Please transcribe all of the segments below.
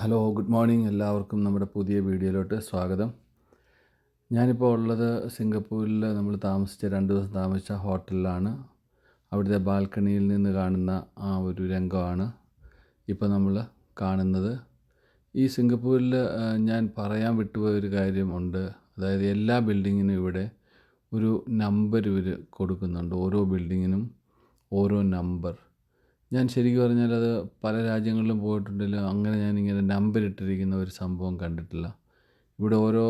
Hello good morning. എല്ലാവർക്കും നമ്മുടെ പുതിയ വീഡിയോയിലോട്ട് സ്വാഗതം. ഞാനിപ്പോൾ ഉള്ളത് സിംഗപ്പൂരിൽ നമ്മൾ താമസിച്ച രണ്ട് ദിവസം താമസിച്ച ഹോട്ടലിലാണ്. അവിടുത്തെ ബാൽക്കണിയിൽ നിന്ന് കാണുന്ന ആ ഒരു രംഗമാണ് ഇപ്പോൾ നമ്മൾ കാണുന്നത്. ഈ സിംഗപ്പൂരിൽ ഞാൻ പറയാൻ വിട്ടുപോയ ഒരു കാര്യമുണ്ട് അതായത് എല്ലാ ബിൽഡിങ്ങിനും ഇവിടെ ഒരു നമ്പർ ഇവർ കൊടുക്കുന്നുണ്ട്. ഓരോ ബിൽഡിങ്ങിനും ഓരോ നമ്പർ. ഞാൻ ശരിക്കും പറഞ്ഞാൽ അത് പല രാജ്യങ്ങളിലും പോയിട്ടുണ്ടെങ്കിലും അങ്ങനെ നമ്പർ ഇട്ടിരിക്കുന്ന ഒരു സംഭവം കണ്ടിട്ടില്ല. ഇവിടെ ഓരോ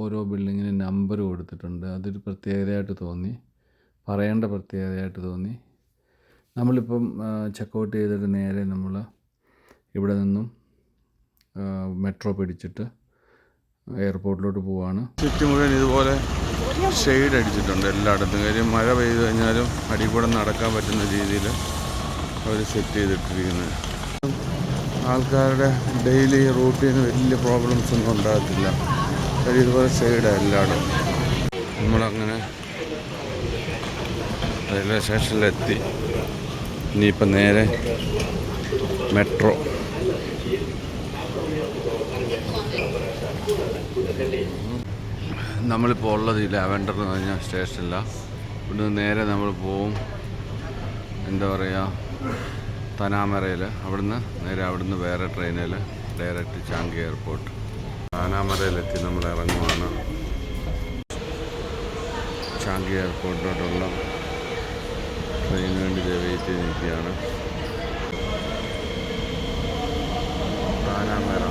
ഓരോ ബിൽഡിങ്ങിന് നമ്പർ കൊടുത്തിട്ടുണ്ട്. അതൊരു പ്രത്യേകതയായിട്ട് തോന്നി. പറയേണ്ട പ്രത്യേകതയായിട്ട് തോന്നി. നമ്മളിപ്പം ചെക്കൗട്ട് ചെയ്തിട്ട് നേരെ നമ്മൾ ഇവിടെ നിന്നും മെട്രോ പിടിച്ചിട്ട് എയർപോർട്ടിലോട്ട് പോവാണ്. ചുറ്റും മുഴുവൻ ഇതുപോലെ ഷെയ്ഡ് അടിച്ചിട്ടുണ്ട് എല്ലായിടത്തും. കാര്യം മഴ പെയ്തു കഴിഞ്ഞാലും കൂടെ നടക്കാൻ പറ്റുന്ന രീതിയിൽ അവർ സെറ്റ് ചെയ്തിട്ടിരിക്കുന്നത് ആൾക്കാരുടെ ഡെയിലി റൂട്ടീന് വലിയ പ്രോബ്ലംസ് ഒന്നും ഉണ്ടാകത്തില്ല. ഇതുപോലെ സൈഡാണ് എല്ലായിടും നമ്മളങ്ങനെ റെയിൽവേ സ്റ്റേഷനിലെത്തി ഇനിയിപ്പം നേരെ മെട്രോ നമ്മളിപ്പോൾ ഉള്ളത് ഈ ലാവൻഡർ എന്ന് പറഞ്ഞ സ്റ്റേഷനിലാണ് ഇവിടുന്ന് നേരെ നമ്മൾ പോവും. എന്താ പറയുക തനാമറയിൽ അവിടുന്ന് നേരെ അവിടുന്ന് വേറെ ട്രെയിനിൽ ഡയറക്റ്റ് ചാങ്കി എയർപോർട്ട്. താനാമറയിലെത്തി നമ്മൾ ഇറങ്ങുവാണ്. ചാങ്കി എയർപോർട്ടിലോട്ടുള്ള ട്രെയിനിന് വേണ്ടി വെയിറ്റ് ചെയ്ത് നിൽക്കുകയാണ്. താനാമറ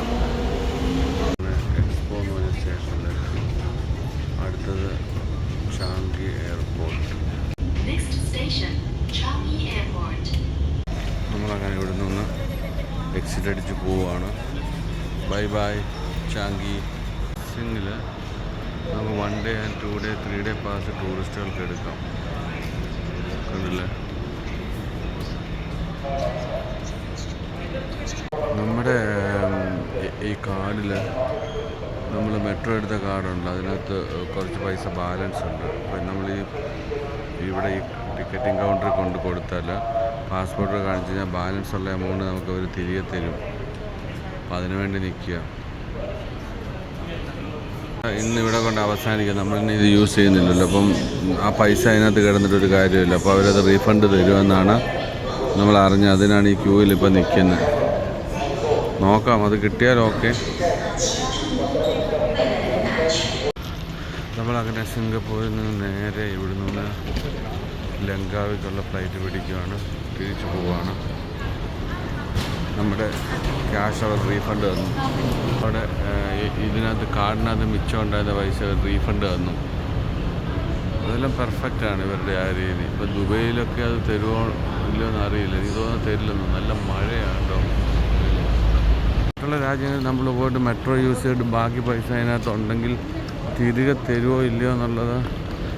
എക്സ്പോ എന്ന് പറഞ്ഞ സ്റ്റേഷനിലെത്തി അടുത്തത് Changi airport Next station, Changi Airport. നമ്മളങ്ങനെ ഇവിടെ നിന്ന് എക്സിറ്റ് പോവുകയാണ് ബൈ ബൈ ചാങ്കി സിംഗിൽ നമുക്ക് one day and two day three day pass ടൂറിസ്റ്റുകൾക്ക് എടുക്കാം. കണ്ടില്ലേ? നമ്മുടെ ഈ കാർഡിൽ നമ്മൾ മെട്രോ എടുത്ത കാർഡുണ്ട്. അതിനകത്ത് കുറച്ച് പൈസ ബാലൻസ് ഉണ്ട്. അപ്പം നമ്മൾ ഈ ഇവിടെ ഈ ടിക്കറ്റിംഗ് കൗണ്ടറിൽ കൊണ്ട് കൊടുത്താൽ പാസ്പോർട്ട് കാണിച്ച് കഴിഞ്ഞാൽ ബാലൻസ് ഉള്ള എമൗണ്ട് നമുക്ക് അവർ തിരികെ തരും. അപ്പം അതിനുവേണ്ടി നിൽക്കുക. ഇന്ന് ഇവിടെ കൊണ്ട് അവസാനിക്കുക നമ്മൾ ഇന്ന് ഇത് യൂസ് ചെയ്യുന്നില്ലല്ലോ. അപ്പം ആ പൈസ അതിനകത്ത് കിടന്നിട്ടൊരു കാര്യമില്ല. അപ്പോൾ അവരത് റീഫണ്ട് തരുമെന്നാണ് നമ്മൾ അറിഞ്ഞത്. അതിനാണ് ഈ ക്യൂവിൽ ഇപ്പം നിൽക്കുന്നത്. നോക്കാം. അത് കിട്ടിയാൽ ഓക്കെ. നമ്മളങ്ങനെ സിംഗപ്പൂരിൽ നിന്ന് നേരെ ഇവിടെ നിന്ന് ലങ്കാവിക്കുള്ള ഫ്ലൈറ്റ് പിടിക്കുകയാണ് തിരിച്ചു പോവുകയാണ് നമ്മുടെ ക്യാഷ് അവർ റീഫണ്ട് തന്നു. അവിടെ ഇതിനകത്ത് കാർഡിനകത്ത് മിച്ചം ഉണ്ടായിരുന്ന പൈസ റീഫണ്ട് തന്നു. അതെല്ലാം പെർഫെക്റ്റാണ് ഇവരുടെ ആ രീതി. ഇപ്പം ദുബൈയിലൊക്കെ അത് തരുമോ ഇല്ലയോ എന്ന് അറിയില്ല. എനിക്ക് തോന്നുന്നു തരില്ലെന്ന് നല്ല മഴയാണ് മറ്റുള്ള രാജ്യങ്ങളിൽ നമ്മൾ പോയിട്ട് മെട്രോ യൂസ് ചെയ്തിട്ട് ബാക്കി പൈസ അതിനകത്ത് ഉണ്ടെങ്കിൽ തിരികെ തരുമോ ഇല്ലയോ എന്നുള്ളത്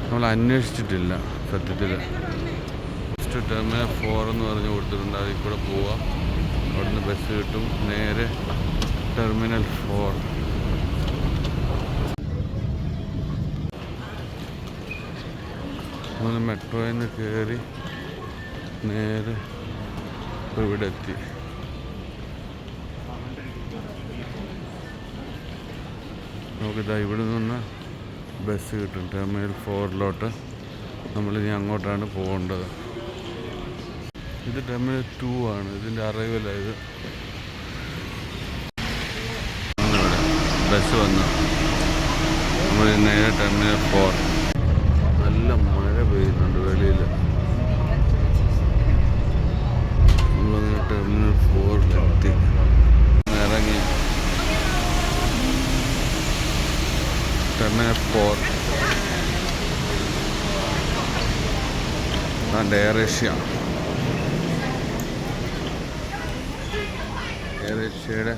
നമ്മൾ അന്വേഷിച്ചിട്ടില്ല. സത്യത്തിൽ ഫസ്റ്റ് ടെർമിനൽ ഫോർ എന്ന് പറഞ്ഞ് കൊടുത്തിട്ടുണ്ട്. അതിൽ കൂടെ പോവാം. അവിടുന്ന് ബസ് കിട്ടും. നേരെ ടെർമിനൽ ഫോർ അങ്ങനെ മെട്രോയിൽ നിന്ന് കയറി നേരെ ഇവിടെ എത്തി. നമുക്കിതാ ഇവിടെ നിന്ന് ബസ് കിട്ടും. ടെർമിനൽ ഫോറിലോട്ട് നമ്മളിനി അങ്ങോട്ടാണ് പോകേണ്ടത്. ഇത് ടെർമിനൽ ടു ആണ്. ഇതിന്റെ അറൈവലായത് ബസ് വന്നു. നമ്മൾ നേരെ ടെർമിനൽ ഫോർ നല്ല മഴ പെയ്യുന്നുണ്ട് വെളിയിൽ. നമ്മളങ്ങനെ ടെർമിനൽ ഫോറിലെത്തി ഇറങ്ങി. Terminal four and AirAsia air ഏഷ്യയുടെ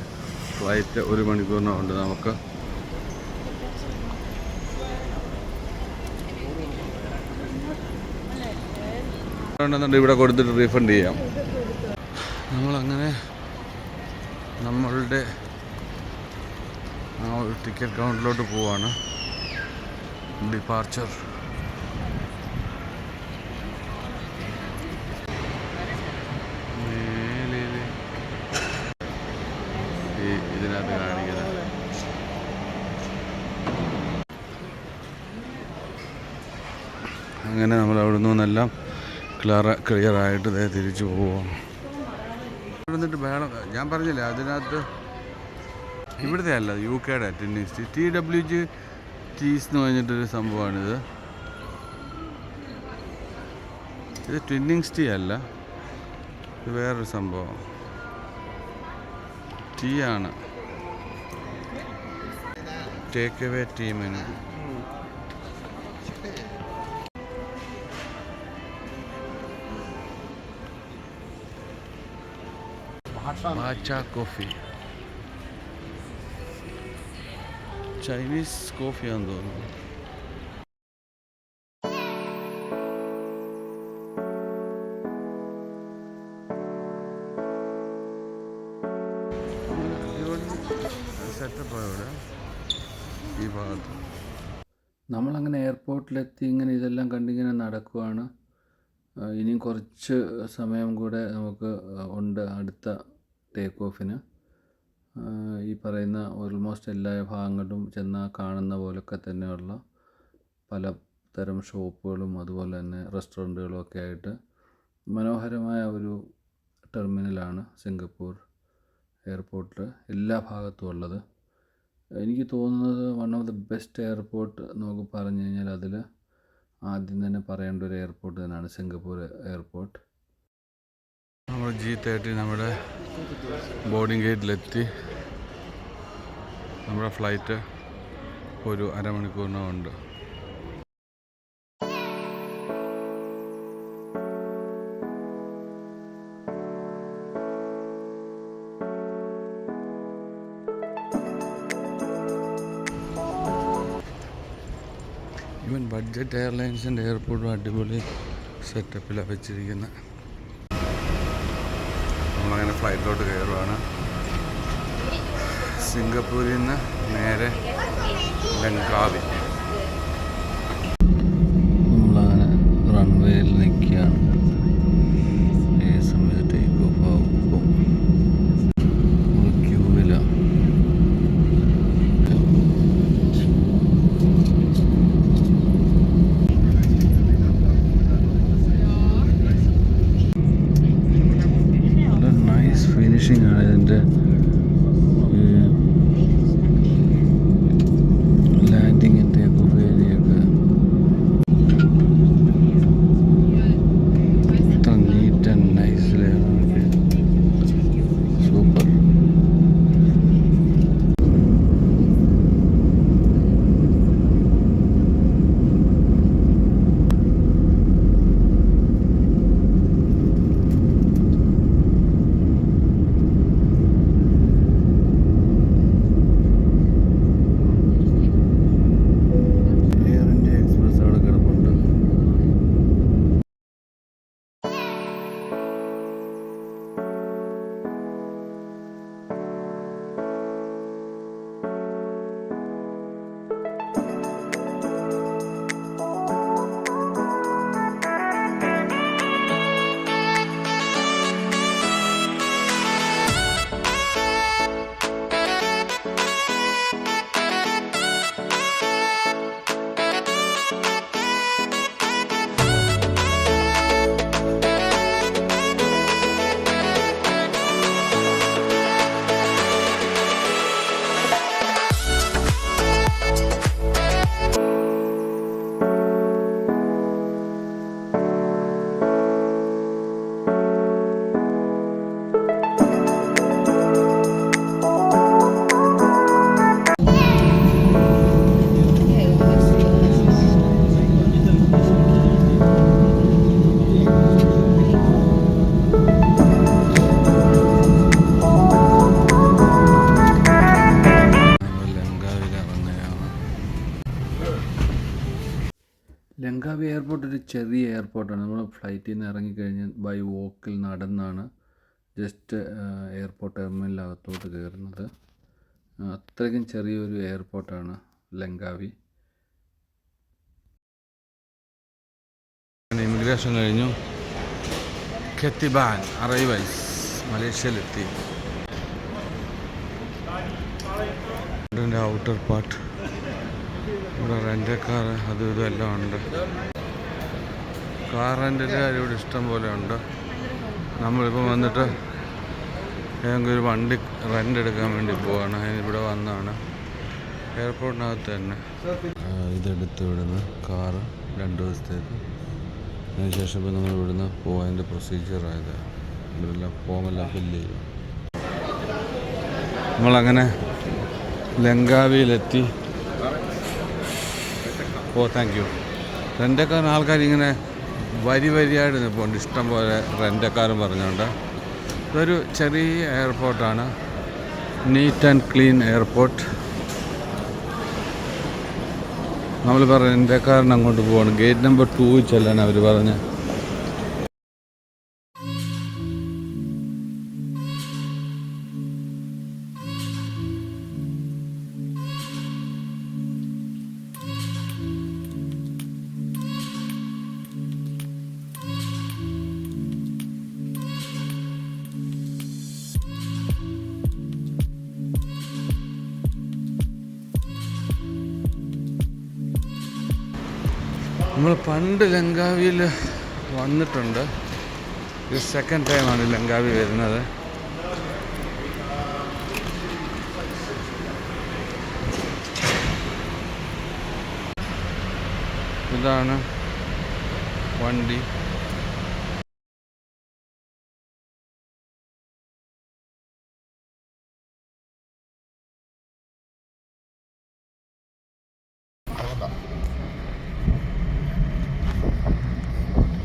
flight ഒരു മണിക്കൂറിനുണ്ട് നമുക്ക്. ഉണ്ടെന്നുണ്ടെങ്കിൽ ഇവിടെ കൊടുത്തിട്ട് റീഫണ്ട് ചെയ്യാം. നമ്മളങ്ങനെ നമ്മളുടെ ആ ഒരു ടിക്കറ്റ് കൗണ്ടറിലോട്ട് പോവാണ്. ഡിപ്പാർച്ചർ ഈ ഇതിനകത്ത് കാണിക്കുന്നത്. അങ്ങനെ നമ്മൾ അവിടെ നിന്നെല്ലാം ക്ലിയർ ആയിട്ട് ദേ തിരിച്ചു പോവാം ഇവിടുന്നിട്ട് വേണം. ഞാൻ പറഞ്ഞില്ലേ അതിനകത്ത് ഇവിടുത്തെ അല്ല യു കെയുടെ tennis T W G teas എന്ന് പറഞ്ഞിട്ടൊരു സംഭവമാണിത്. ഇത് ട്വിന്നിങ്സ് ടീ അല്ല. ഇത് വേറൊരു സംഭവം. ടീ ആണ്. ടേക്ക് അവേ ടീ മെനു ബാച്ച കോഫി ചൈനീസ് കോഫിയാന്ന് തോന്നുന്നു എയർപോർട്ടിലെത്തി ഇങ്ങനെ ഇതെല്ലാം കണ്ടിങ്ങനെ നടക്കുവാണ്. ഇനിയും കുറച്ച് സമയം കൂടെ നമുക്ക് ഉണ്ട് അടുത്ത ടേക്ക് ഓഫിന് ഈ പറയുന്ന ഓൾമോസ്റ്റ് എല്ലാ ഭാഗങ്ങളിലും ചെന്നാൽ കാണുന്ന പോലൊക്കെ തന്നെയുള്ള പല തരം ഷോപ്പുകളും അതുപോലെ തന്നെ റെസ്റ്റോറന്റുകളും ഒക്കെ ആയിട്ട് മനോഹരമായ ഒരു ടെർമിനലാണ് സിംഗപ്പൂർ എയർപോർട്ടിൽ എല്ലാ ഭാഗത്തും ഉള്ളത്. എനിക്ക് തോന്നുന്നത് one of the best airport നമുക്ക് പറഞ്ഞു കഴിഞ്ഞാൽ അതിൽ ആദ്യം തന്നെ പറയേണ്ട ഒരു എയർപോർട്ട് തന്നെയാണ് സിംഗപ്പൂർ എയർപോർട്ട് നമ്മൾ ജി തേർട്ടി നമ്മുടെ ബോർഡിംഗ് ഗേറ്റിലെത്തി നമ്മുടെ ഫ്ലൈറ്റ് ഒരു അരമണിക്കൂറിനുണ്ട് ബഡ്ജറ്റ് എയർലൈൻസിന്റെ എയർപോർട്ടും അടിപൊളി സെറ്റപ്പിലാണ് വെച്ചിരിക്കുന്നത് നമ്മളങ്ങനെ ഫ്ലൈറ്റിലോട്ട് കയറുവാണ് സിംഗപ്പൂരിൽ നിന്ന് നേരെ ലങ്കാവി വോക്കിൽ നടന്നാണ് ജസ്റ്റ് എയർപോർട്ട് ടെർമിനലിനകത്തോട്ട് കയറുന്നത്. അത്രയ്ക്കും ചെറിയൊരു എയർപോർട്ടാണ് ലങ്കാവി. ഇമിഗ്രേഷൻ കഴിഞ്ഞു. ഖത്തിബാൻ അറൈവൽസ് മലേഷ്യയിലെത്തി. Outer part. ഇവിടെ റെന്റ് കാർ അതും ഇതും എല്ലാം ഉണ്ട്. കാർ റെന്റിൽ ഇവിടെ ഇഷ്ടം പോലെ ഉണ്ട്. നമ്മളിപ്പോൾ വന്നിട്ട് ഞങ്ങൾക്ക് ഒരു വണ്ടി റെന്റ് എടുക്കാൻ വേണ്ടി പോവാണ്. ഇവിടെ വന്നാണ്. എയർപോർട്ടിനകത്ത് തന്നെ. ഇതെടുത്ത് ഇവിടുന്ന് കാറ് രണ്ട് ദിവസത്തേക്ക്. അതിനുശേഷം ഇപ്പോൾ നമ്മൾ ഇവിടുന്ന് പോകാന്റെ പ്രൊസീജിയറായത് ഇവിടെല്ലാം ഫോമെല്ലാം ഫില്ല് ചെയ്യും നമ്മളങ്ങനെ ലങ്കാവിയിലെത്തി. ഓ താങ്ക് യു റെന്റൊക്കെ ആൾക്കാർ ഇങ്ങനെ വരി വരിയായിട്ട് നിൽപ്പുണ്ട്. ഇഷ്ടം പോലെ റെന്റക്കാരും പറഞ്ഞുകൊണ്ട്. ഇതൊരു ചെറിയ എയർപോർട്ടാണ് നീറ്റ് ആൻഡ് ക്ലീൻ എയർപോർട്ട് നമ്മൾ പറഞ്ഞ എന്റെക്കാരൻ അങ്ങോട്ട് പോവാണ്. ഗേറ്റ് നമ്പർ ടൂ ചെല്ലാൻ അവർ പറഞ്ഞ്. പണ്ട് ലങ്കാവിയിൽ വന്നിട്ടുണ്ട്. ഇത് സെക്കൻഡ് ടൈമാണ് ലങ്കാവി വരുന്നത്. ഇതാണ് വണ്ടി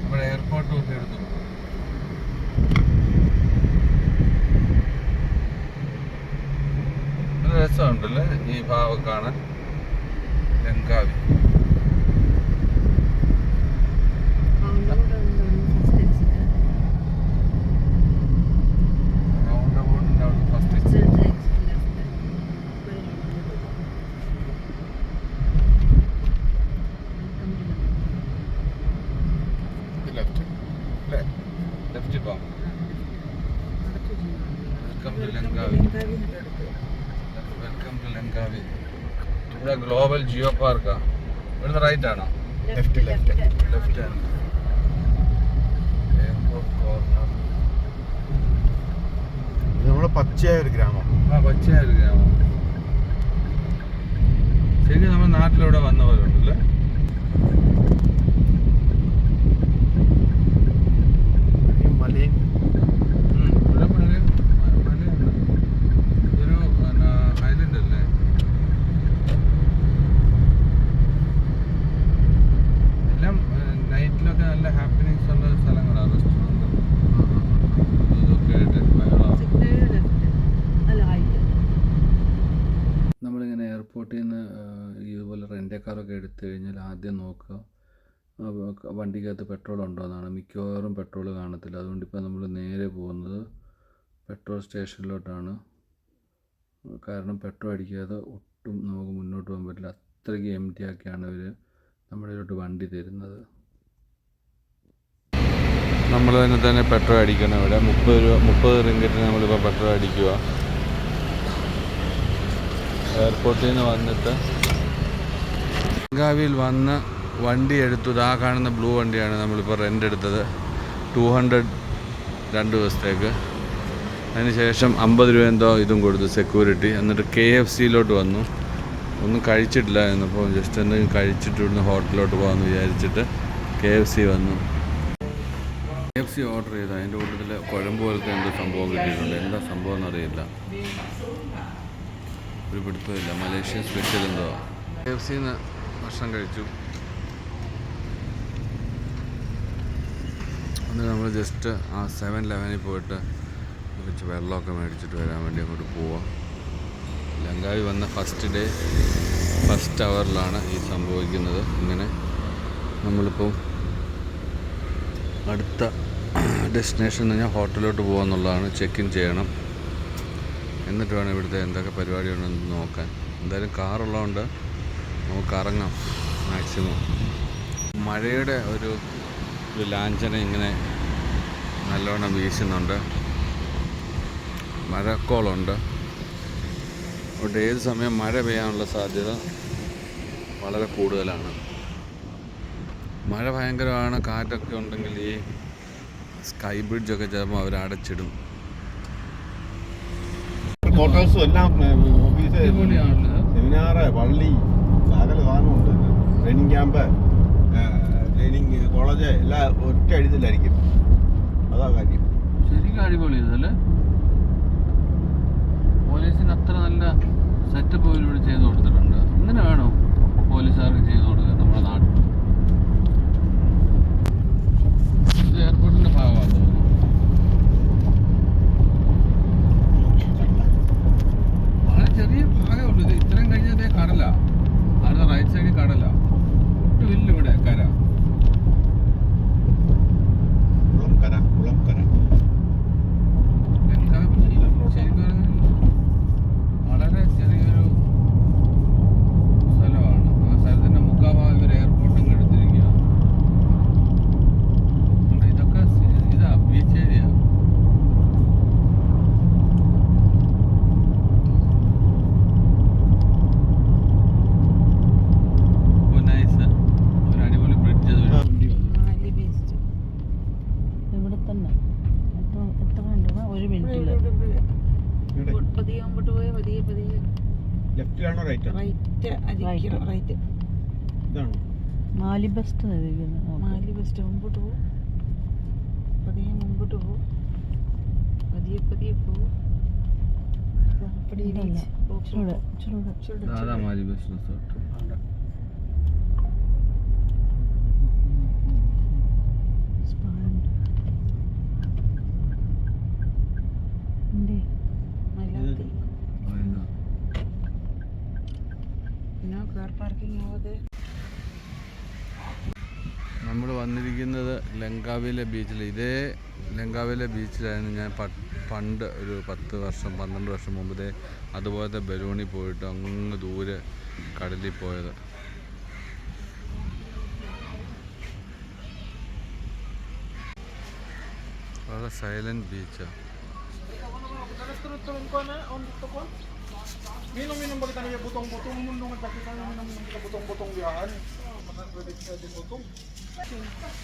ഇവിടെ എയർപോർട്ടും ഒക്കെ എടുത്തു നല്ല രസമുണ്ടല്ലേ ഈ ഭാവം കാണാൻ ലങ്കാവി റൗണ്ട് അബൌട്ടിന്റെ അവിടെ ഫസ്റ്റ് ലെഫ്റ്റ് അല്ലേ ലെഫ്റ്റ് പോകാം welcome to Langkawi welcome to Langkawi ഇവിടെ ഗ്ലോബൽ ജിയോ പാർക്കാ ഇവിടുന്ന് റൈറ്റ് ആണോ? ലെഫ്റ്റ് ലെഫ്റ്റ് ലെഫ്റ്റ് ആണ്. എയർപോർട്ട് കോർണർ ഇത് നമ്മുടെ പച്ചയായ ഒരു ഗ്രാമം. ആ പച്ചയായ ഒരു ഗ്രാമം. ശരിക്കും നമ്മുടെ നാട്ടിലൂടെ വന്ന പോലെ ഉണ്ടല്ലേ ഈ മലയും ഉം, ഇവിടെ മല മ- മലയുണ്ട് ഇതൊരു ഐലൻഡ് അല്ലേ എല്ലാം നൈറ്റിലൊക്കെ നല്ല ഹാപ്പനിങ്സ് ഉള്ള സ്ഥലങ്ങളാണ് റെസ്റ്റോറന്റ് ഇതൊക്കെ ആയിട്ട് ബഹളമാണ് നമ്മളിങ്ങനെ എയർപോർട്ടിൽ നിന്ന് കാറൊക്കെ എടുത്തു കഴിഞ്ഞാൽ ആദ്യം നോക്കുക. വണ്ടിക്കകത്ത് പെട്രോൾ ഉണ്ടോ എന്നാണ്. മിക്കവാറും പെട്രോൾ കാണത്തില്ല. അതുകൊണ്ട് ഇപ്പോൾ നമ്മൾ നേരെ പോകുന്നത് പെട്രോൾ സ്റ്റേഷനിലോട്ടാണ്. കാരണം പെട്രോൾ അടിക്കാതെ ഒട്ടും നമുക്ക് മുന്നോട്ട് പോകാൻ പറ്റില്ല. അത്രയ്ക്ക് എം ടി ആക്കിയാണ് ഇവർ നമ്മുടെ ഇതിലോട്ട് വണ്ടി തരുന്നത്. നമ്മൾ തന്നെ തന്നെ പെട്രോൾ അടിക്കണം ഇവിടെ. മുപ്പത് രൂപ മുപ്പത് റിങ്കറ്റിന് നമ്മളിപ്പോൾ പെട്രോൾ അടിക്കുക എയർപോർട്ടിൽ നിന്ന് വന്നിട്ട് ബംഗാവിൽ വന്ന് വണ്ടി എടുത്തു. ആ കാണുന്ന ബ്ലൂ വണ്ടിയാണ് നമ്മളിപ്പോൾ റെന്റ് എടുത്തത്. ടു ഹൺഡ്രഡ് രണ്ട് ദിവസത്തേക്ക്. അതിനുശേഷം അമ്പത് രൂപ എന്തോ ഇതും കൊടുത്തു സെക്യൂരിറ്റി എന്നിട്ട് കെ എഫ് സിയിലോട്ട് വന്നു. ഒന്നും കഴിച്ചിട്ടില്ല എന്നപ്പോൾ ജസ്റ്റ് എന്തെങ്കിലും കഴിച്ചിട്ട് ഇവിടുന്ന് ഹോട്ടലിലോട്ട് പോകാമെന്ന് വിചാരിച്ചിട്ട് കെ എഫ് സി വന്നു. കെ എഫ് സി ഓർഡർ ചെയ്തു. അതിന്റെ കൂട്ടത്തിൽ കുഴമ്പ് പോലത്തെ എന്തോ സംഭവം കിട്ടിയിട്ടുണ്ട്. എന്താ സംഭവം എന്നറിയില്ല. ഒരു പിടുത്തമില്ല മലേഷ്യ സ്പെഷ്യൽ എന്തോ. കെ എഫ് സിന്ന് ഭക്ഷണം കഴിച്ചു. എന്നിട്ട് നമ്മൾ ജസ്റ്റ് ആ സെവൻ ലെവനിൽ പോയിട്ട് കുറച്ച് വെള്ളമൊക്കെ മേടിച്ചിട്ട് വരാൻ വേണ്ടി അങ്ങോട്ട് പോവാം. ലങ്കാവി വന്ന ഫസ്റ്റ് ഡേ ഫസ്റ്റ് അവറിലാണ് ഈ സംഭവിക്കുന്നത്. ഇങ്ങനെ നമ്മളിപ്പം അടുത്ത ഡെസ്റ്റിനേഷൻ എന്ന് പറഞ്ഞാൽ ഹോട്ടലിലോട്ട് പോകാമെന്നുള്ളതാണ് ചെക്ക് ഇൻ ചെയ്യണം. എന്നിട്ട് വേണം ഇവിടുത്തെ എന്തൊക്കെ പരിപാടി ഉണ്ടെന്ന് നോക്കാൻ. എന്തായാലും കാറുള്ളതുകൊണ്ട് നമുക്ക് ഇറങ്ങാം മാക്സിമം. മഴയുടെ ഒരു ഒരു ലാഞ്ചന ഇങ്ങനെ നല്ലോണം വീശുന്നുണ്ട്. മഴക്കോളുണ്ട്. അതുകൊണ്ട് ഏത് സമയം മഴ പെയ്യാനുള്ള സാധ്യത വളരെ കൂടുതലാണ്. മഴ ഭയങ്കരമാണ്. കാറ്റൊക്കെ ഉണ്ടെങ്കിൽ ഈ സ്കൈ ബ്രിഡ്ജൊക്കെ ചിലപ്പോൾ അവർ അടച്ചിടും. ക്വാർട്ടേഴ്സും എല്ലാം ഓഫീസ് സെമിനാറ് പള്ളി സകല സാധനമുണ്ട്. ട്രെയിനിങ് ക്യാമ്പ് ട്രെയിനിങ് കോളേജ് എല്ലാം ഒറ്റ എഴുതില്ലായിരിക്കും അതാ കാര്യം. ശരിക്കും അടിപൊളി പോലീസിന് അത്ര നല്ല സെറ്റപ്പ് ഇവരോട് ചെയ്ത് കൊടുത്തിട്ടുണ്ട്. ഇങ്ങനെ വേണം പോലീസുകാർക്ക് ചെയ്ത് കൊടുക്കുക നമ്മുടെ നാട്ടിൽ? ഇത് എയർപോർട്ടിന്റെ ഭാഗമാണ് തോന്നുന്നു വളരെ ചെറിയ ഭാഗമേ ഉള്ളൂ ഇത് ഇത്രയും കഴിഞ്ഞതേ കടല അടുത്ത റൈറ്റ് സൈഡിൽ കടല ഒട്ടുമില്ല ഇവിടെ കര കുളം കര കുളം കര എന്താ ശരിക്കും പറഞ്ഞാൽ വളരെ ചെറിയൊരു സ്ഥലമാണ് ആ സ്ഥലത്തിന്റെ മുക്കാഭാഗം ഇവർ എയർപോർട്ടും എടുത്തിരിക്കുക ഉണ്ട്. ഇതൊക്കെ സി- ഇതാ ബീച്ച് ഏരിയ നൈസ് ഒരു അടിപൊളി ബ്രിഡ്ജ് മാലി ബീച്ച് ഇവിടെ തന്നെ എത്ര എത്ര ഉണ്ട് ഒരു മിനിറ്റിൽ പതിയെ മുമ്പോട്ട് പോയി പതിയെ പതിയെ ലെഫ്റ്റിലാണോ റൈറ്റ് റൈറ്റ് അരിക്കണം റൈറ്റ് ഇതാണോ മാലി ബെസ്റ്റ് മാലി ബെസ്റ്റ് മുമ്പോട്ട് പോകും പതിയെ മുമ്പോട്ട് പോകും പതിയെ പതിയെ പോകും മാലി ബസ് റിസോർട്ട് പിന്നെ കാർ പാർക്കിംഗ് ആവാതെ നമ്മൾ ലങ്കാവിലെ ബീച്ചിൽ ഇതേ ലങ്കാവിലെ ബീച്ചിലായിരുന്നു ഞാൻ പണ്ട് ഒരു പത്ത് വർഷം പന്ത്രണ്ട് വർഷം മുമ്പ് അതുപോലത്തെ ബലൂണിൽ പോയിട്ട് അങ്ങ് ദൂരെ കടലിൽ പോയത് വളരെ സൈലന്റ് ബീച്ചാണ്.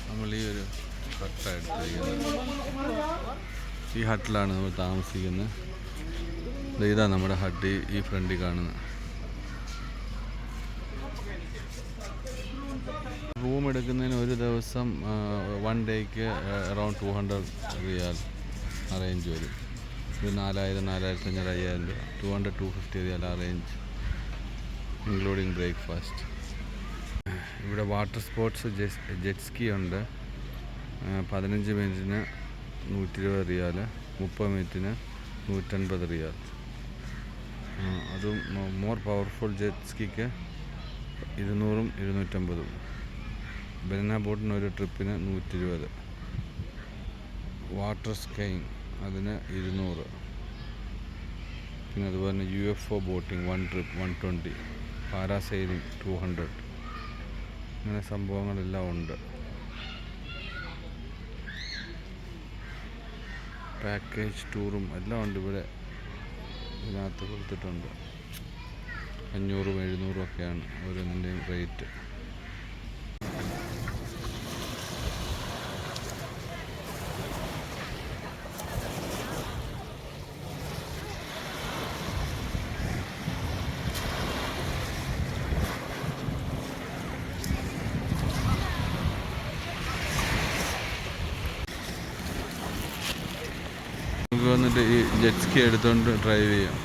നമ്മൾ ഈ ഒരു ഹട്ട് എടുത്തിരിക്കുന്നത് ഈ ഹട്ടിലാണ് നമ്മൾ താമസിക്കുന്നത്. ഇതാ നമ്മുടെ ഹട്ട് ഈ ഫ്രണ്ടിൽ കാണുന്നത്. റൂം എടുക്കുന്നതിന് ഒരു ദിവസം വൺ ഡേക്ക് അറൗണ്ട് ടു ഹൺഡ്രഡ് റിയാൽ അറേഞ്ച് വരും. ഒരു നാലായിരം നാലായിരത്തി അഞ്ഞൂറ് അയ്യായിരം രൂപ. ടു ഹൺഡ്രഡ് ടു ഫിഫ്റ്റി റിയാൽ അറേഞ്ച് ഇൻക്ലൂഡിങ് ബ്രേക്ക്ഫാസ്റ്റ് ഇവിടെ വാട്ടർ സ്പോർട്സ് ജെറ്റ് സ്കി ഉണ്ട്. പതിനഞ്ച് മിനിറ്റിന് നൂറ്റി ഇരുപത് റിയാൽ മുപ്പത് മിനിറ്റിന് നൂറ്റൻപത് റിയാൽ. അതും മോർ പവർഫുൾ ജെറ്റ് സ്കിക്ക് ഇരുന്നൂറും ഇരുന്നൂറ്റമ്പതും. ബനാന ബോട്ടിന് ഒരു ട്രിപ്പിന് നൂറ്റി ഇരുപത് വാട്ടർ സ്കൈങ് അതിന് ഇരുന്നൂറ്. പിന്നെ അതുപോലെ തന്നെ U F O boating one trip one twenty. Parasailing two hundred. ഇങ്ങനെ സംഭവങ്ങളെല്ലാം ഉണ്ട്. പാക്കേജ് ടൂറും എല്ലാം ഉണ്ട് ഇവിടെ. ഇതിനകത്ത് കൊടുത്തിട്ടുണ്ട്. അഞ്ഞൂറും എഴുന്നൂറും ഒക്കെയാണ് ഓരോന്നിന്റെയും റേറ്റ് നമുക്ക് വന്നിട്ട് ഈ ജെറ്റ് സ്കി എടുത്തുകൊണ്ട് ഡ്രൈവ് ചെയ്യാം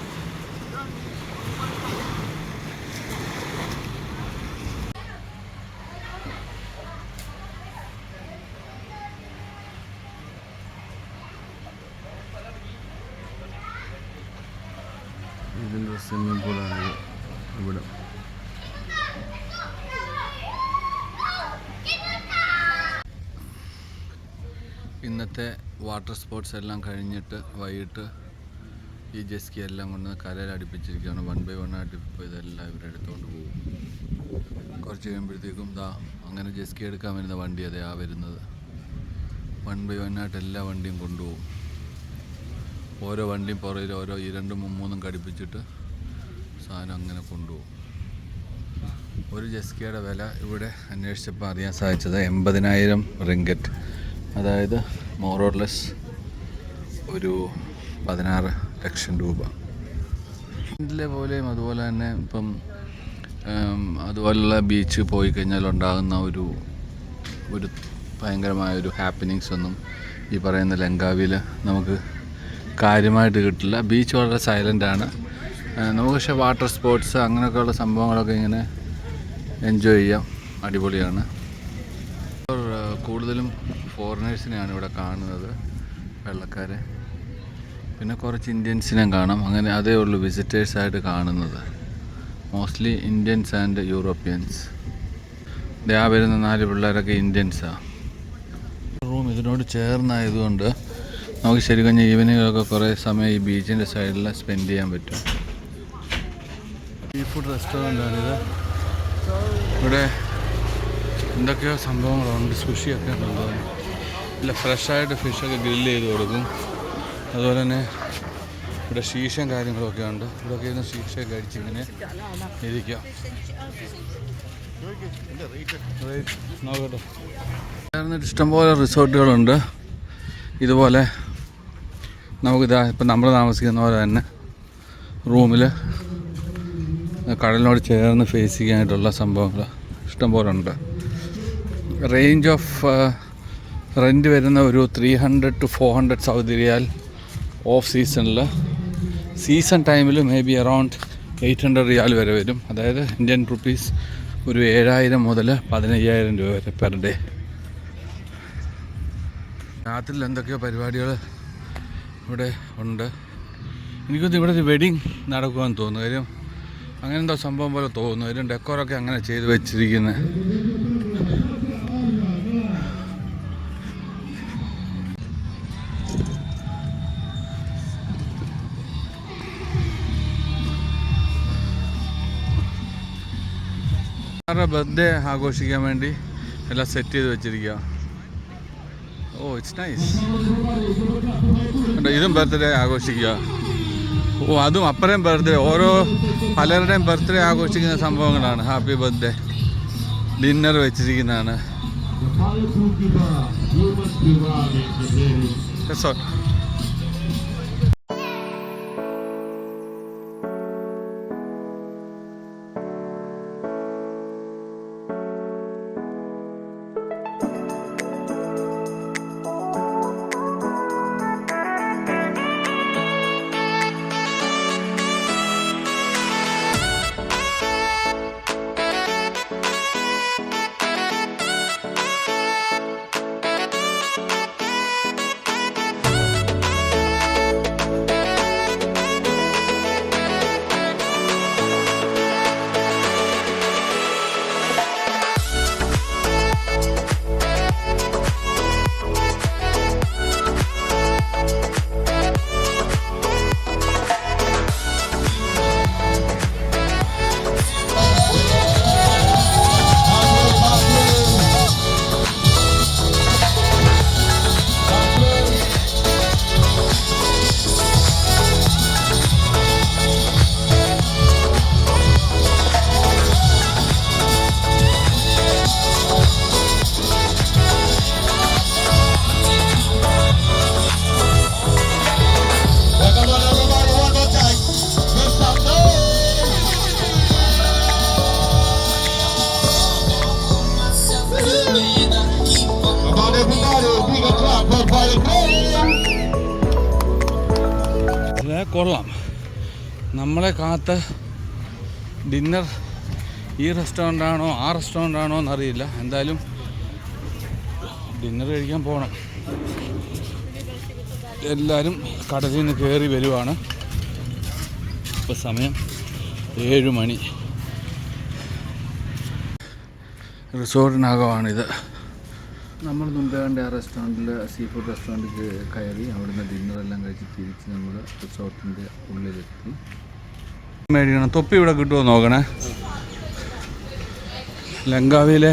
ഇതിന്റെ സ്വിമ്മിംഗ് പൂളാണ് ഇവിടെ ഇന്നത്തെ വാട്ടർ സ്പോർട്സ് എല്ലാം കഴിഞ്ഞിട്ട് വൈകിട്ട് ഈ ജെസ്കി എല്ലാം കൊണ്ട് കരയിൽ അടുപ്പിച്ചിരിക്കുകയാണ്. വൺ ബൈ വൺ ആയിട്ട് ഇപ്പോൾ ഇതെല്ലാം ഇവരെടുത്തുകൊണ്ട് പോകും. കുറച്ച് കഴിയുമ്പോഴത്തേക്കും ദാ അങ്ങനെ ജെസ്കി എടുക്കാൻ വരുന്ന വണ്ടി അതെ ആ വരുന്നത്. വൺ ബൈ വൺ ആയിട്ട് എല്ലാ വണ്ടിയും കൊണ്ടുപോകും. ഓരോ വണ്ടിയും പുറകിൽ ഓരോ ഈ രണ്ടും മൂന്നും കടിപ്പിച്ചിട്ട് സാധനം അങ്ങനെ കൊണ്ടുപോകും. ഒരു ജെസ്കിയുടെ വില ഇവിടെ അന്വേഷിച്ചപ്പോൾ അറിയാൻ സാധിച്ചത് എൺപതിനായിരം റിങ്കറ്റ്. അതായത് മോറോർലെസ് ഒരു പതിനാറ് ലക്ഷം രൂപ. ഇതിലെ പോലെയും അതുപോലെ തന്നെ ഇപ്പം അതുപോലെയുള്ള ബീച്ച് പോയി കഴിഞ്ഞാൽ ഉണ്ടാകുന്ന ഒരു ഒരു ഭയങ്കരമായ ഒരു ഹാപ്പനിങ്സ് ഒന്നും ഈ പറയുന്ന ലങ്കാവിയിൽ നമുക്ക് കാര്യമായിട്ട് കിട്ടില്ല. ബീച്ച് വളരെ സൈലന്റ് ആണ്. നമുക്ക് പക്ഷേ വാട്ടർ സ്പോർട്സ് അങ്ങനെയൊക്കെയുള്ള സംഭവങ്ങളൊക്കെ ഇങ്ങനെ എൻജോയ് ചെയ്യാം. അടിപൊളിയാണ് ഇപ്പോൾ, ആ, കൂടുതലും ഫോറിനേഴ്സിനെയാണ് ഇവിടെ കാണുന്നത് വെള്ളക്കാരെ. പിന്നെ കുറച്ച് ഇന്ത്യൻസിനെയും കാണാം. അങ്ങനെ അതേ ഉള്ളൂ വിസിറ്റേഴ്സായിട്ട് കാണുന്നത്. മോസ്റ്റ്ലി ഇന്ത്യൻസ് ആൻഡ് യൂറോപ്യൻസ് ആ വരുന്ന നാല് പിള്ളേരൊക്കെ ഇന്ത്യൻസാണ് റൂം ഇതിനോട് ചേർന്നായതുകൊണ്ട് നമുക്ക് ശരി കഴിഞ്ഞ ഈവനിങ്ങിലൊക്കെ കുറേ സമയം ഈ ബീച്ചിന്റെ സൈഡിൽ സ്പെൻഡ് ചെയ്യാൻ പറ്റും. സീ ഫുഡ് റെസ്റ്റോറന്റാണിത് ഇവിടെ എന്തൊക്കെയോ സംഭവങ്ങളുണ്ട്. സുഷിയൊക്കെ ഉണ്ടല്ലോ ഇല്ല ഫ്രഷായിട്ട് ഫിഷൊക്കെ ഗ്രില്ല് ചെയ്ത് കൊടുക്കും. അതുപോലെ തന്നെ ഇവിടെ ശീശം കാര്യങ്ങളൊക്കെ ഉണ്ട്. ഇവിടെയൊക്കെ ഇരുന്ന് ശീശയൊക്കെ അടിച്ചിങ്ങനെ ഇരിക്കാം. Rate നോക്കട്ടെ. ചേർന്നിട്ട് ഇഷ്ടംപോലെ റിസോർട്ടുകളുണ്ട്. ഇതുപോലെ നമുക്കിതാ ഇപ്പം നമ്മൾ താമസിക്കുന്ന പോലെ തന്നെ റൂമിൽ കടലിനോട് ചേർന്ന് ഫേസ് ചെയ്യാനായിട്ടുള്ള സംഭവങ്ങൾ ഇഷ്ടംപോലെ ഉണ്ട്. റേഞ്ച് ഓഫ് റെന്റ് വരുന്ന ഒരു three hundred two four hundred Saudi റിയാൽ ഓഫ് സീസണിൽ സീസൺ ടൈമിൽ maybe around eight hundred റിയാൽ വരെ വരും. അതായത് ഇന്ത്യൻ റുപ്പീസ് ഒരു ഏഴായിരം മുതൽ പതിനയ്യായിരം രൂപ വരെ പെർ ഡേ രാത്രിയിൽ എന്തൊക്കെയോ പരിപാടികൾ ഇവിടെ ഉണ്ട്. എനിക്കൊന്ന് ഇവിടെ ഒരു വെഡിങ് നടക്കുമെന്ന് തോന്നുന്നു. കാര്യം അങ്ങനെ എന്തോ സംഭവം പോലെ തോന്നുന്നു. അതിലും ഡെക്കോറൊക്കെ അങ്ങനെ ചെയ്ത് വെച്ചിരിക്കുന്നത് ആരുടെ ബർത്ത്ഡേ ആഘോഷിക്കാൻ വേണ്ടി എല്ലാം സെറ്റ് ചെയ്ത് വെച്ചിരിക്കുക ഓ ഇറ്റ്സ് നൈസ് ഇതും ബർത്ത്ഡേ ആഘോഷിക്കുക ഓ അതും അപ്പറേം ബർത്ത്ഡേ ഓരോ പലരുടെയും ബർത്ത്ഡേ ആഘോഷിക്കുന്ന സംഭവങ്ങളാണ്. ഹാപ്പി ബർത്ത്ഡേ ഡിന്നർ വെച്ചിരിക്കുന്നതാണ്. Resort. വളരെ കൊള്ളാം. നമ്മളെ കാത്ത് ഡിന്നർ ഈ റെസ്റ്റോറന്റ് ആണോ ആ റെസ്റ്റോറന്റ് ആണോ എന്നറിയില്ല. എന്തായാലും ഡിന്നർ കഴിക്കാൻ പോകണം എല്ലാവരും കടലിൽ നിന്ന് കയറി വരുവാണ്. ഇപ്പോൾ സമയം ഏഴ് മണി. റിസോർട്ടിനകമാണിത്. നമ്മൾ മുമ്പേ കണ്ട ആ റെസ്റ്റോറന്റിൽ സീ ഫുഡ് റെസ്റ്റോറന്റിൽ കയറി അവിടുന്ന് ഡിന്നറെല്ലാം കഴിച്ച് തിരിച്ച് നമ്മൾ റിസോർട്ടിന്റെ ഉള്ളിലെത്തി. മേടിക്കണം. തൊപ്പി ഇവിടെ കിട്ടുമോ നോക്കണേ. ലങ്കാവിയിലെ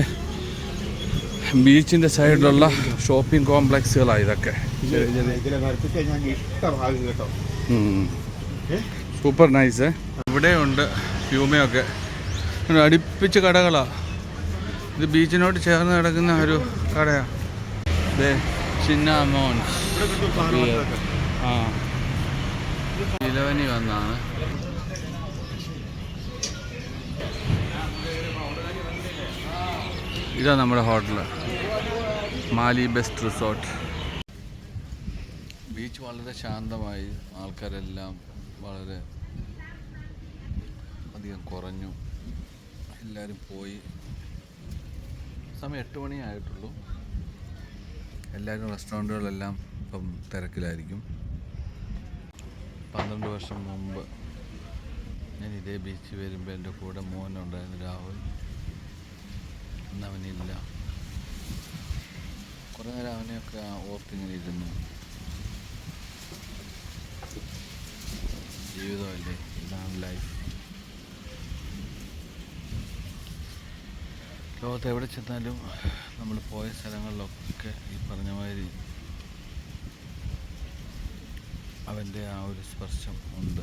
ബീച്ചിന്റെ സൈഡിലുള്ള ഷോപ്പിംഗ് കോംപ്ലക്സുകളാണ് ഇതൊക്കെ. Super nice. ഇവിടെയുണ്ട് ഫ്യൂമയൊക്കെ അടുപ്പിച്ച് കടകളാണ് ഇത് ബീച്ചിനോട് ചേർന്ന് കിടക്കുന്ന ഒരു ചിന്നാമോൻസ് ആ ഇലവനി വന്നാണ്. ഇതാ നമ്മുടെ hotel Mali best resort. Beach വളരെ ശാന്തമായി. ആൾക്കാരെല്ലാം വളരെ അധികം കുറഞ്ഞു. എല്ലാവരും പോയി. സമയം എട്ട് മണി ആയിട്ടുള്ളൂ എല്ലാവരും റെസ്റ്റോറന്റുകളെല്ലാം ഇപ്പം തിരക്കിലായിരിക്കും. പന്ത്രണ്ട് വർഷം മുമ്പ് ഞാൻ ഇതേ ബീച്ചിൽ വരുമ്പോൾ എന്റെ കൂടെ മോനുണ്ടായിരുന്നു രാഹുൽ. അവനില്ല. കുറേ നേരം അവനെയൊക്കെ ഓർത്തിങ്ങനെ ഇരുന്നു. ജീവിതമല്ലേ? ഇതാണ് ലൈഫ് ലോകത്ത് എവിടെ ചെന്നാലും നമ്മൾ പോയ സ്ഥലങ്ങളിലൊക്കെ ഈ പറഞ്ഞ മാതിരി അവന്റെ ആ ഒരു സ്പർശം ഉണ്ട്.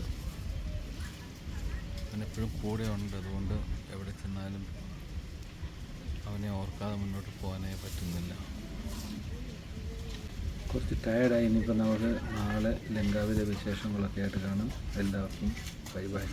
അവനെപ്പോഴും കൂടെ ഉണ്ട്. അതുകൊണ്ട് എവിടെ ചെന്നാലും അവനെ ഓർക്കാതെ മുന്നോട്ട് പോകാനേ പറ്റുന്നില്ല. കുറച്ച് ടയർഡായി ഇനിയിപ്പോൾ നമുക്ക് നാളെ ലങ്കാവിലെ വിശേഷങ്ങളൊക്കെ ആയിട്ട് കാണാം. എല്ലാവർക്കും ബൈ ബൈ.